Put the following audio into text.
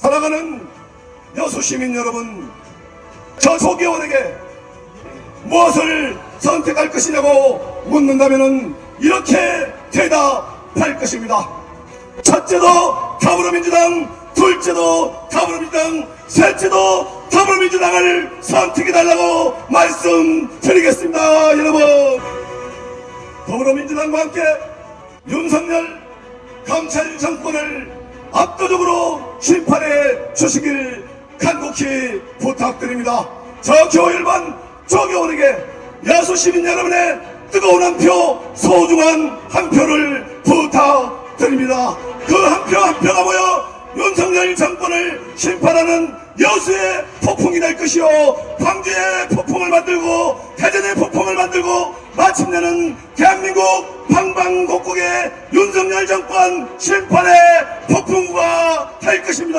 사랑하는 여수 시민 여러분, 저 조계원에게 무엇을 선택할 것이냐고 묻는다면 이렇게 대답할 것입니다. 첫째도 더불어민주당, 둘째도 더불어민주당, 셋째도 더불어민주당을 선택해달라고 말씀드리겠습니다, 여러분. 더불어민주당과 함께 윤석열 검찰 정권을 압도적으로 심판해 주시길 간곡히 부탁드립니다. 저 교일반 조교원에게 야수 시민 여러분의 뜨거운 한 표, 소중한 한 표를 부탁드립니다. 그 한 표 한 표가 모여 윤석열 정권을 심판하는 여수의 폭풍이 될 것이요 광주의 폭풍을 만들고 대전의 폭풍을 만들고 마침내는 대한민국 방방 곡곡의 윤석열 정권 심판의 폭풍과 될 것입니다.